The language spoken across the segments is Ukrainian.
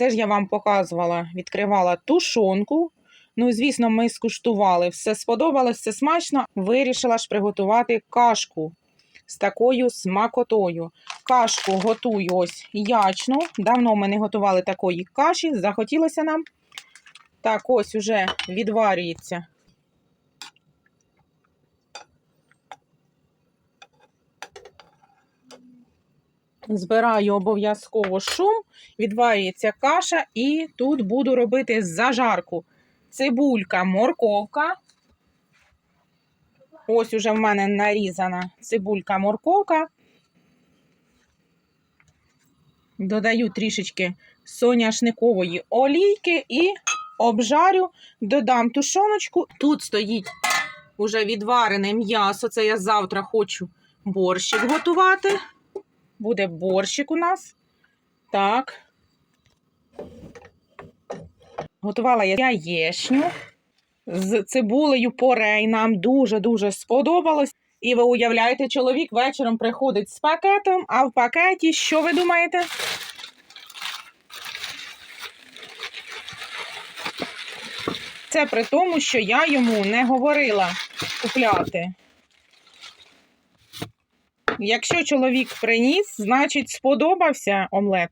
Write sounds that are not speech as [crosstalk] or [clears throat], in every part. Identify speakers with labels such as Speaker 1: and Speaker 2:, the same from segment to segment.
Speaker 1: Це ж я вам показувала, відкривала тушонку. Ну, звісно, ми скуштували. Все сподобалось, все смачно. Вирішила ж приготувати кашку з такою смакотою. Кашку готую ось ячну. Давно ми не готували такої каші. Захотілося нам. Так, ось уже відварюється. Збираю обов'язково шум, відварюється каша, і тут буду робити зажарку. Цибулька, морковка. Ось уже в мене нарізана цибулька, морковка. Додаю трішечки соняшникової олійки і обжарю, додам тушоночку. Тут стоїть уже відварене м'ясо. Це я завтра хочу борщик готувати. Буде борщик у нас. Так. Готувала я яєчню з цибулею порей. Нам дуже-дуже сподобалось. І ви уявляєте, чоловік вечором приходить з пакетом, а в пакеті, що ви думаєте? Це при тому, що я йому не говорила купляти. Якщо чоловік приніс, значить сподобався омлет.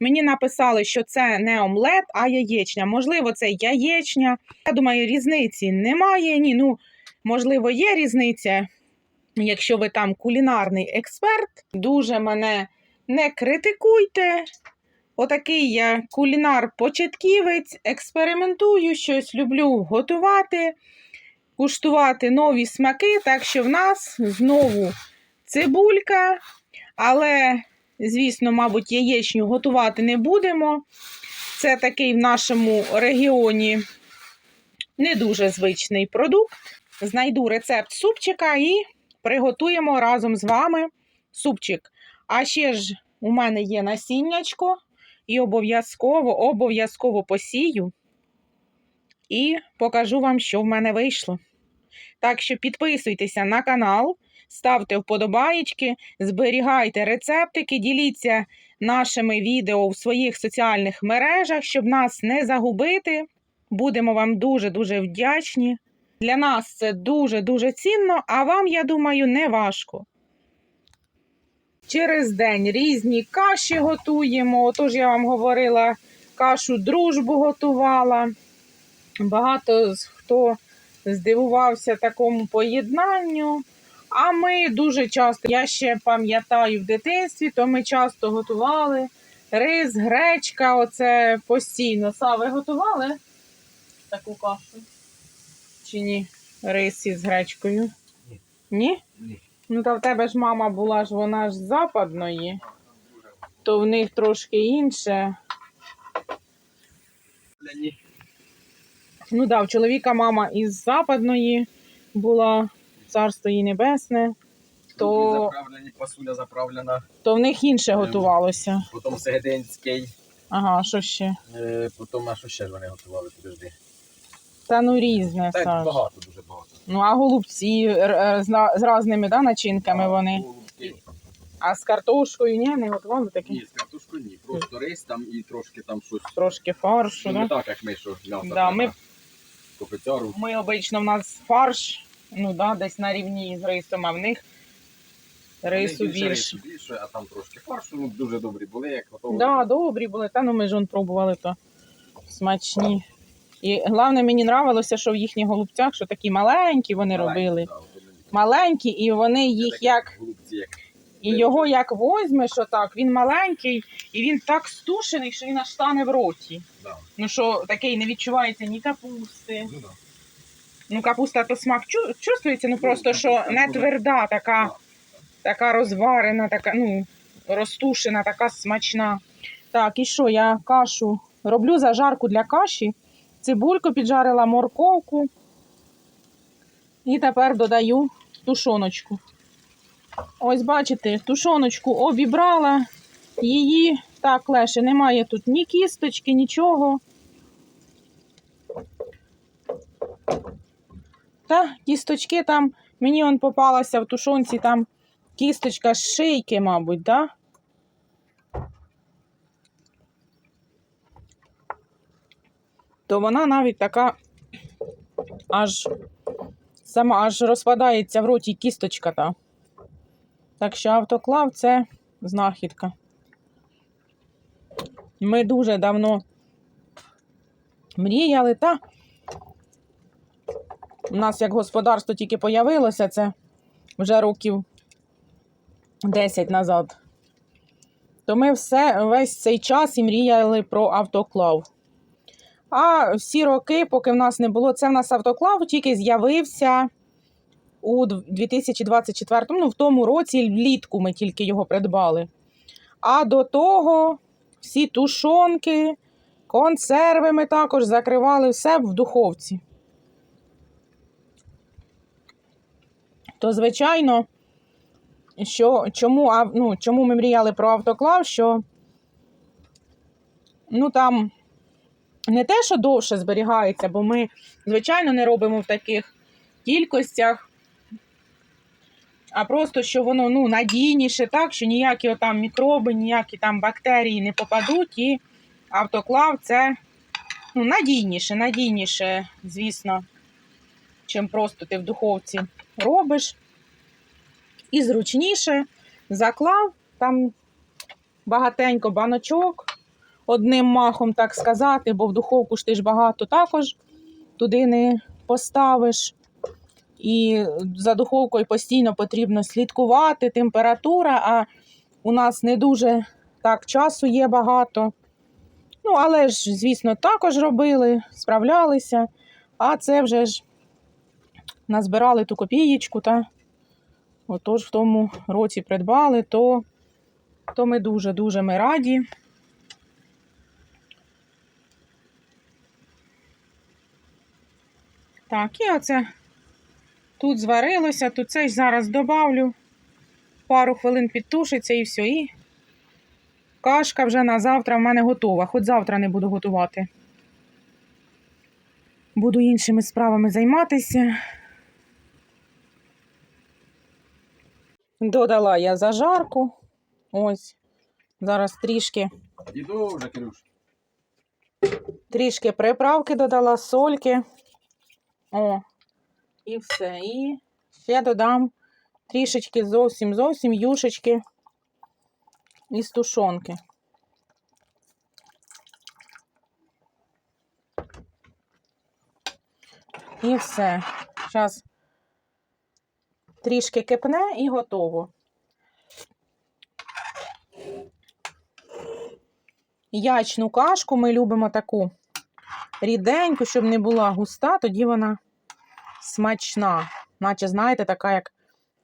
Speaker 1: Мені написали, що це не омлет, а яєчня. Можливо, це яєчня. Я думаю, різниці немає. Ні, ну, можливо, є різниця. Якщо ви там кулінарний експерт, дуже мене не критикуйте. Отакий я кулінар-початківець, експериментую, щось люблю готувати, куштувати нові смаки. Так що в нас знову цибулька, але, звісно, мабуть, яєчню готувати не будемо. Це такий в нашому регіоні не дуже звичний продукт. Знайду рецепт супчика і приготуємо разом з вами супчик. А ще ж у мене є насіннячко, і обов'язково, обов'язково посію і покажу вам, що в мене вийшло. Так що підписуйтеся на канал, ставте вподобаєчки, зберігайте рецептики, діліться нашими відео в своїх соціальних мережах, щоб нас не загубити. Будемо вам дуже-дуже вдячні. Для нас це дуже-дуже цінно, а вам, я думаю, не важко. Через день різні каші готуємо. Отож, я вам говорила, кашу дружбу готувала. Багато хто здивувався такому поєднанню. А ми дуже часто, я ще пам'ятаю в дитинстві, то ми часто готували рис, гречка, оце постійно. Сави готували таку кашу? Чи ні? Рис із гречкою?
Speaker 2: Ні.
Speaker 1: Ні?
Speaker 2: Ні.
Speaker 1: Ну, та в тебе ж мама була ж вона ж з западної, то в них трошки інше.
Speaker 2: Ні.
Speaker 1: Ну да, в чоловіка мама із западної була, царство їй небесне, то,
Speaker 2: заправлені, пасуля заправлена,
Speaker 1: то в них інше
Speaker 2: Ем.
Speaker 1: готувалося.
Speaker 2: потім Сегединський,
Speaker 1: Ага, що ще?
Speaker 2: е, потім а що ще ж вони готували, подожди.
Speaker 1: Та ну різне, Саш.
Speaker 2: багато, дуже багато.
Speaker 1: Ну, а голубці р- з, разними да, начинками вони.
Speaker 2: Голубки.
Speaker 1: А з картошкою ні, не готували таке?
Speaker 2: Ні, з картошкою ні, просто рис там і трошки там щось.
Speaker 1: Трошки фаршу,
Speaker 2: Ну,
Speaker 1: да?
Speaker 2: не так, як ми, що м'ясо.
Speaker 1: Да, ми-. Ми обично в нас фарш, ну да, десь на рівні з рисом, а в них рису більше.
Speaker 2: рису більше, а там трошки фаршу, ну дуже добрі були, як готові.
Speaker 1: Да, добрі були. Та ну ми ж он пробували то смачні. І головне, мені нравилося, що в їхніх голубцях, що такі маленькі вони робили.
Speaker 2: Да, от вони.
Speaker 1: Маленькі, і вони їх
Speaker 2: Такі
Speaker 1: як.
Speaker 2: Голубці, як
Speaker 1: І його як возьмеш отак, він маленький, і він так стушений, що він аж стане в роті.
Speaker 2: да.
Speaker 1: Ну що такий не відчувається ні капусти.
Speaker 2: Ну, да.
Speaker 1: Ну, капуста то смак чу- чувствується, ну просто що не тверда, така, така розварена, така, ну, розтушена, така смачна. Так, і що, я кашу роблю зажарку для каші, цибульку піджарила, морковку. І тепер додаю тушоночку. Ось бачите, тушоночку обібрала її. Так, Леше, немає тут ні кісточки, нічого. Та кісточки там, мені он попалася в тушонці там кісточка з шийки, мабуть, да? то вона навіть така аж сама аж розпадається в роті кісточка та. Так що автоклав це знахідка. Ми дуже давно мріяли, та у нас як господарство тільки появилося, це вже років 10 назад. То ми все, весь цей час і мріяли про автоклав. А всі роки, поки в нас не було, це в нас автоклав тільки з'явився у 2024, ну, в тому році влітку ми тільки його придбали. А до того всі тушонки, консерви ми також закривали все в духовці. То, звичайно, що, чому, ну, чому ми мріяли про автоклав, що ну, там не те, що довше зберігається, бо ми, звичайно, не робимо в таких кількостях, а просто, що воно ну, надійніше, так, що ніякі там мікроби, ніякі там бактерії не попадуть, і автоклав це ну, надійніше, надійніше, звісно, чим просто ти в духовці робиш. І зручніше заклав там багатенько баночок, одним махом, так сказати, бо в духовку ж ти ж багато також туди не поставиш. І за духовкою постійно потрібно слідкувати, температура, а у нас не дуже так часу є багато. Ну, але ж, звісно, також робили, справлялися. А це вже ж назбирали ту копієчку, та отож в тому році придбали, то, то ми дуже-дуже ми раді. Так, і оце тут зварилося, тут це ж зараз добавлю. Пару хвилин підтушиться і все. І кашка вже на завтра в мене готова. Хоч завтра не буду готувати. Буду іншими справами займатися. Додала я зажарку. Ось. Зараз трішки,
Speaker 2: Іду вже, Кирюш.
Speaker 1: трішки приправки додала, сольки. О, і все. І ще додам трішечки зовсім зовсім юшечки із тушонки. І все. Зараз трішки кипне і готово. Ячну кашку ми любимо таку ріденьку, щоб не була густа, тоді вона смачна. Наче, знаєте, така як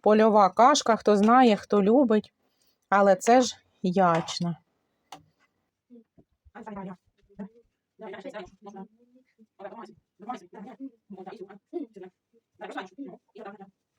Speaker 1: польова кашка, хто знає, хто любить. Але це ж ячна.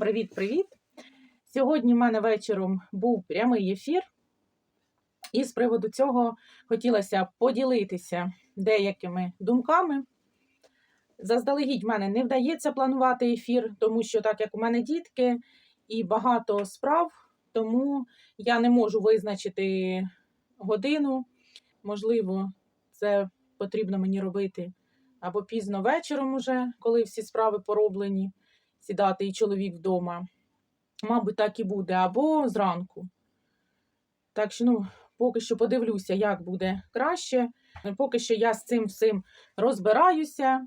Speaker 1: привіт-привіт! Сьогодні в мене вечором був прямий ефір, і з приводу цього хотілося поділитися деякими думками. Заздалегідь в мене не вдається планувати ефір, тому що так як у мене дітки і багато справ, тому я не можу визначити годину. Можливо, це потрібно мені робити або пізно вечором, уже, коли всі справи пороблені, сідати і чоловік вдома. Мабуть, так і буде, або зранку. Так що, ну, поки що подивлюся, як буде краще. Поки що я з цим всім розбираюся.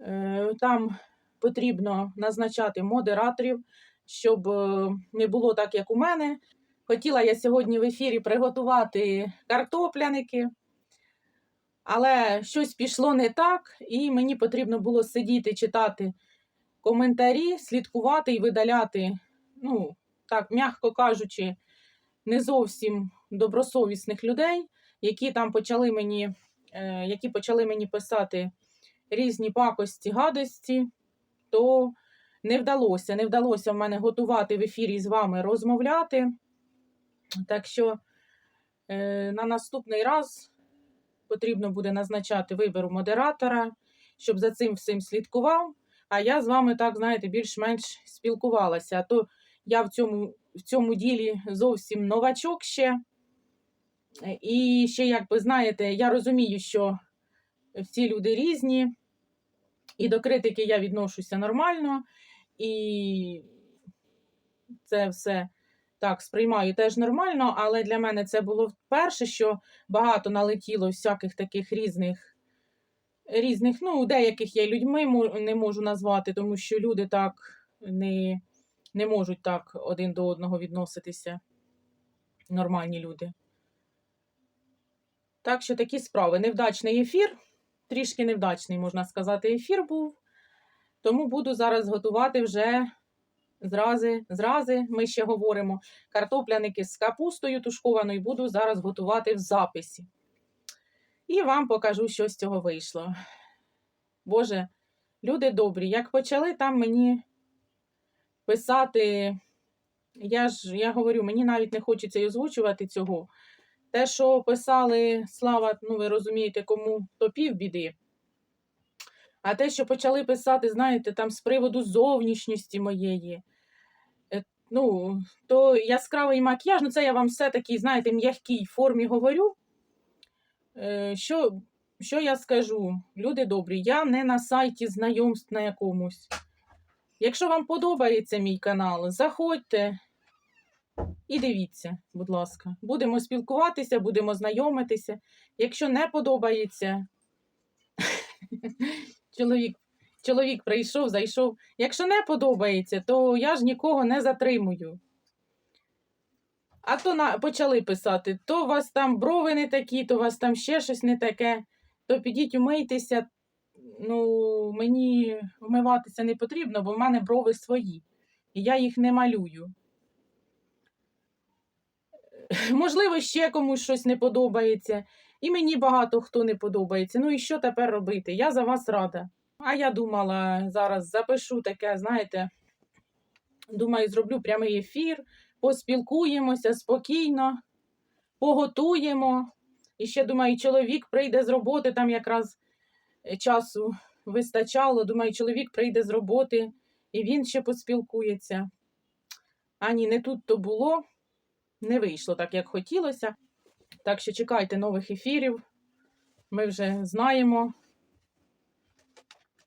Speaker 1: Е, Там потрібно назначати модераторів, щоб е, не було так, як у мене. Хотіла я сьогодні в ефірі приготувати картопляники, але щось пішло не так, і мені потрібно було сидіти, читати коментарі, слідкувати і видаляти ну, так, м'яко кажучи, не зовсім добросовісних людей, які там почали мені, е, які почали мені писати різні пакості, гадості, то не вдалося. Не вдалося в мене готувати в ефірі з вами розмовляти. Так що е, на наступний раз потрібно буде назначати вибору модератора, щоб за цим всім слідкував. А я з вами так, знаєте, більш-менш спілкувалася. А то я в цьому, в цьому ділі зовсім новачок ще. І ще, як ви знаєте, я розумію, що всі люди різні, і до критики я відношуся нормально, і це все так сприймаю теж нормально, але для мене це було вперше, що багато налетіло всяких таких різних, різних, ну, деяких я людьми не можу назвати, тому що люди так не, не можуть так один до одного відноситися. Нормальні люди. Так що такі справи. Невдачний ефір, трішки невдачний, можна сказати, ефір був. Тому буду зараз готувати вже зрази, зрази, ми ще говоримо. Картопляники з капустою тушкованою буду зараз готувати в записі. І вам покажу, що з цього вийшло. Боже, люди добрі, як почали там мені писати, я ж я говорю, мені навіть не хочеться й озвучувати цього. Те, що писали слава, ну ви розумієте, кому то півбіди. А те, що почали писати, знаєте, там з приводу зовнішньості моєї, е, ну, то яскравий макіяж, ну це я вам все таки, знаєте, м'якій формі говорю. Е, Що, що я скажу, люди добрі, я не на сайті знайомств на якомусь. Якщо вам подобається мій канал, заходьте і дивіться, будь ласка. Будемо спілкуватися, будемо знайомитися. Якщо не подобається, [laughs] чоловік, чоловік прийшов, зайшов. Якщо не подобається, то я ж нікого не затримую. А то на, почали писати, то у вас там брови не такі, то у вас там ще щось не таке, то підіть умийтеся. Ну, мені вмиватися не потрібно, бо в мене брови свої. І я їх не малюю. [laughs] Можливо, ще комусь щось не подобається. І мені багато хто не подобається. Ну і що тепер робити? Я за вас рада. А я думала, зараз запишу таке, знаєте, думаю, зроблю прямий ефір, поспілкуємося спокійно, поготуємо. І ще думаю, чоловік прийде з роботи, там якраз е, часу вистачало. Думаю, чоловік прийде з роботи і він ще поспілкується. А ні, не тут то було, не вийшло так, як хотілося. Так що чекайте нових ефірів. Ми вже знаємо.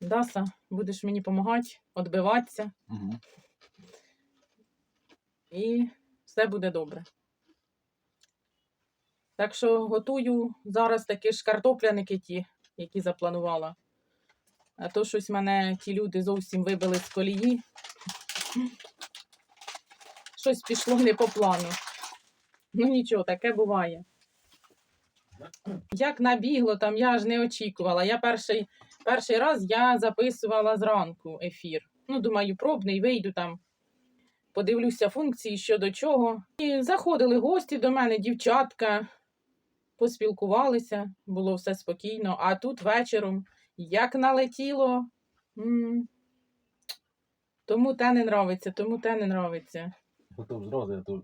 Speaker 1: Даса, будеш мені допомагати, відбиватися,
Speaker 2: Угу.
Speaker 1: І все буде добре. Так що готую зараз такі ж картопляники ті, які запланувала. А то щось мене ті люди зовсім вибили з колії. Щось пішло не по плану. Ну нічого, таке буває. Як набігло там, я ж не очікувала. Я перший, перший раз я записувала зранку ефір. Ну, думаю, пробний, вийду там, подивлюся функції що до чого. І заходили гості до мене, дівчатка, поспілкувалися, було все спокійно. А тут вечором як налетіло. м, Тому те не нравиться, тому те не нравиться.
Speaker 2: Готов зрази, а то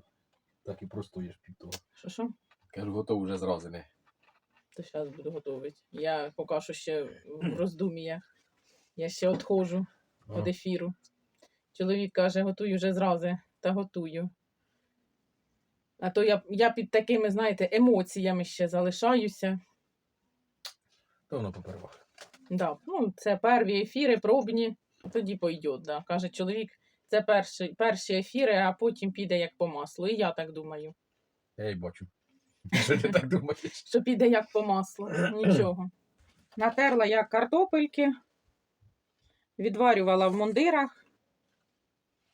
Speaker 2: так і простоїш під того.
Speaker 1: Що що?
Speaker 2: Кажу, готов вже зрази не.
Speaker 1: То зараз буду готувати. Я поки що ще в роздуміях. Я ще відходжу від ефіру. Чоловік каже, готую вже зрази, та готую. А то я, я під такими, знаєте, емоціями ще залишаюся.
Speaker 2: То воно попервах.
Speaker 1: Да. Ну, це перві ефіри, пробні, тоді пойде. Да. Каже чоловік, це перші, перші ефіри, а потім піде як по маслу. І я так думаю,
Speaker 2: Я й бачу. [laughs] Що ти так думаєш?
Speaker 1: що піде як по маслу. Нічого. Натерла я картопельки, відварювала в мундирах,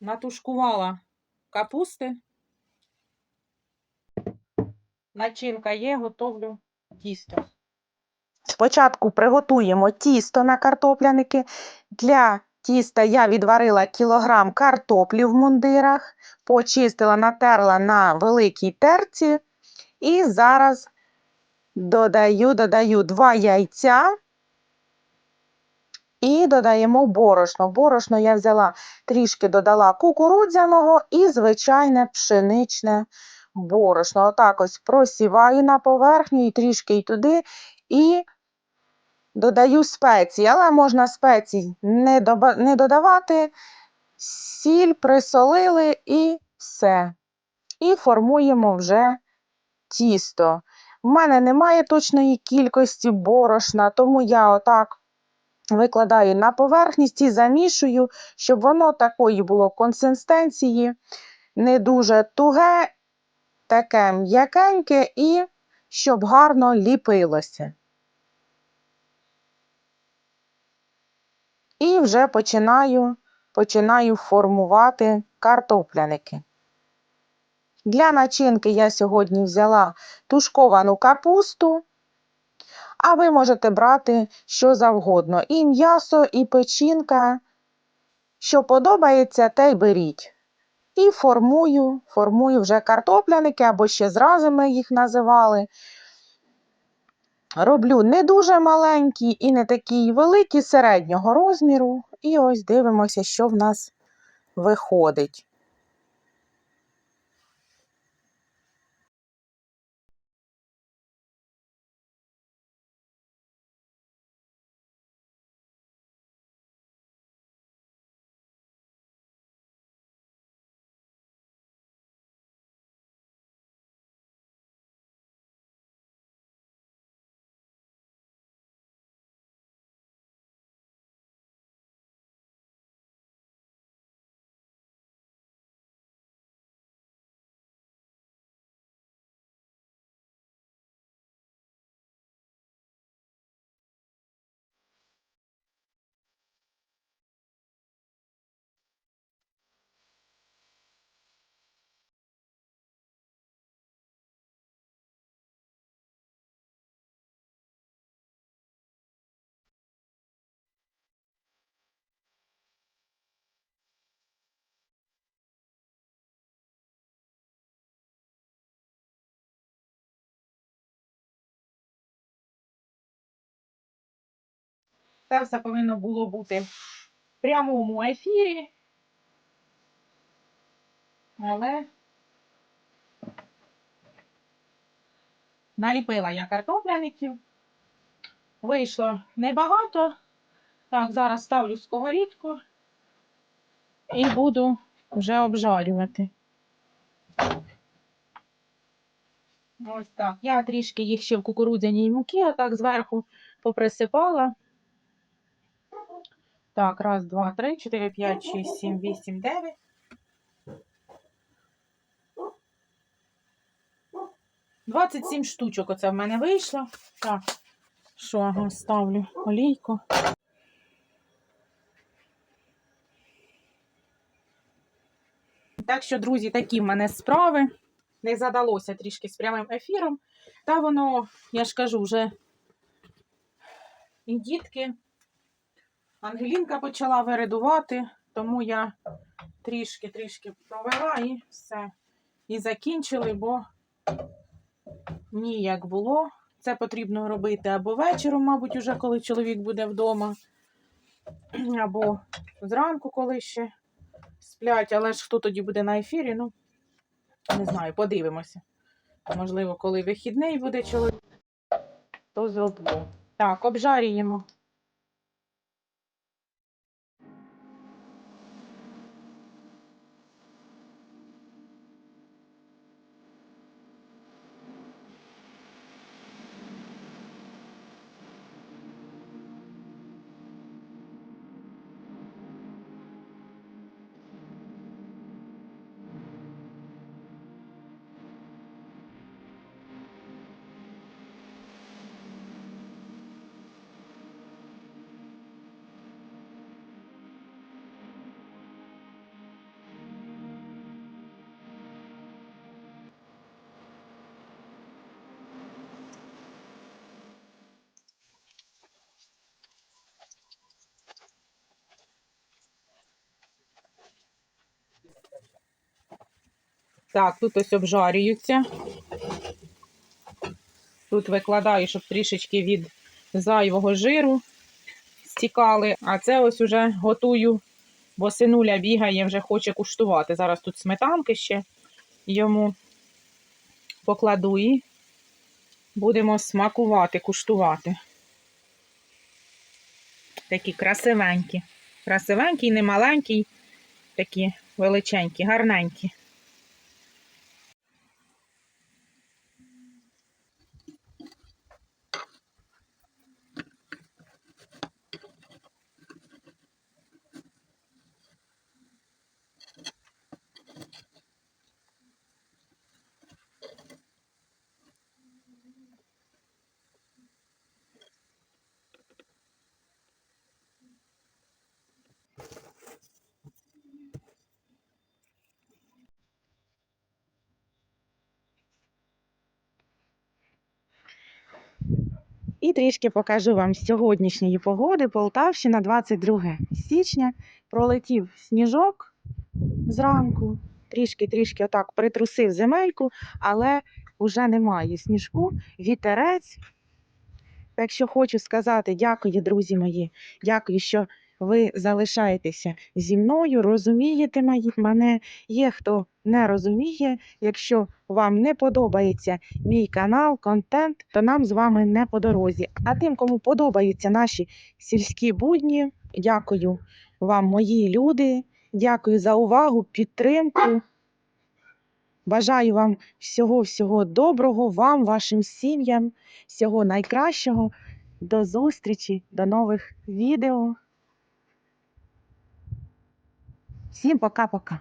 Speaker 1: натушкувала капусти. Начинка є, готовлю тісто. Спочатку приготуємо тісто на картопляники. Для тіста я відварила кілограм картоплі в мундирах, почистила, натерла на великій терці. І зараз додаю, додаю два яйця і додаємо борошно. Борошно я взяла трішки додала кукурудзяного і звичайне пшеничне борошно. Отак ось просіваю на поверхню і трішки й туди, і додаю спеції, але можна спецій не, доба- не додавати. Сіль присолили і все. І формуємо вже тісто. В мене немає точної кількості борошна, тому я отак викладаю на поверхність і замішую, щоб воно такої було консистенції, не дуже туге, таке м'якеньке і щоб гарно ліпилося. І вже починаю, починаю формувати картопляники. Для начинки я сьогодні взяла тушковану капусту, а ви можете брати що завгодно. І м'ясо, і печінка. Що подобається, те й беріть. І формую, формую вже картопляники, або ще зрази ми їх називали. Роблю не дуже маленькі і не такі великі, середнього розміру. І ось дивимося, що в нас виходить. Це все повинно було бути в прямому ефірі. Але наліпила я картопляників. Вийшло небагато. Так, зараз ставлю сковорідку і буду вже обжарювати. Ось так. Я трішки їх ще в кукурудзяній муки, отак зверху поприсипала. Так, раз, два, три, чотири, п'ять, шість, сім, вісім, дев'ять. Двадцять сім штучок оце в мене вийшло. Так, що, ставлю олійку. Так що, друзі, такі в мене справи. Не задалося трішки з прямим ефіром. Та воно, я ж кажу, вже і дітки. Ангелінка почала виридувати, тому я трішки-трішки провела і все. І закінчили, бо ніяк було. Це потрібно робити або вечором, мабуть, уже коли чоловік буде вдома, [clears throat] або зранку, коли ще сплять. Але ж хто тоді буде на ефірі, ну, не знаю, подивимося. Можливо, коли вихідний буде чоловік, то зроблю. Так, обжарюємо. Так, тут ось обжарюються. Тут викладаю, щоб трішечки від зайвого жиру стікали. А це ось уже готую, бо синуля бігає, вже хоче куштувати. Зараз тут сметанки ще йому покладу і будемо смакувати, куштувати. Такі красивенькі. Красивенькі, не маленькі, такі величенькі, гарненькі. І трішки покажу вам сьогоднішньої погоди. Полтавщина, 22 січня. Пролетів сніжок зранку. Трішки-трішки отак притрусив земельку, але вже немає сніжку, вітерець. Так що хочу сказати дякую, друзі мої. Дякую, що ви залишаєтеся зі мною, розумієте мене. Є хто не розуміє. Якщо вам не подобається мій канал, контент, то нам з вами не по дорозі. А тим, кому подобаються наші сільські будні, дякую вам, мої люди. Дякую за увагу, підтримку. Бажаю вам всього-всього доброго, вам, вашим сім'ям, всього найкращого. До зустрічі, до нових відео. Всім пока-пока.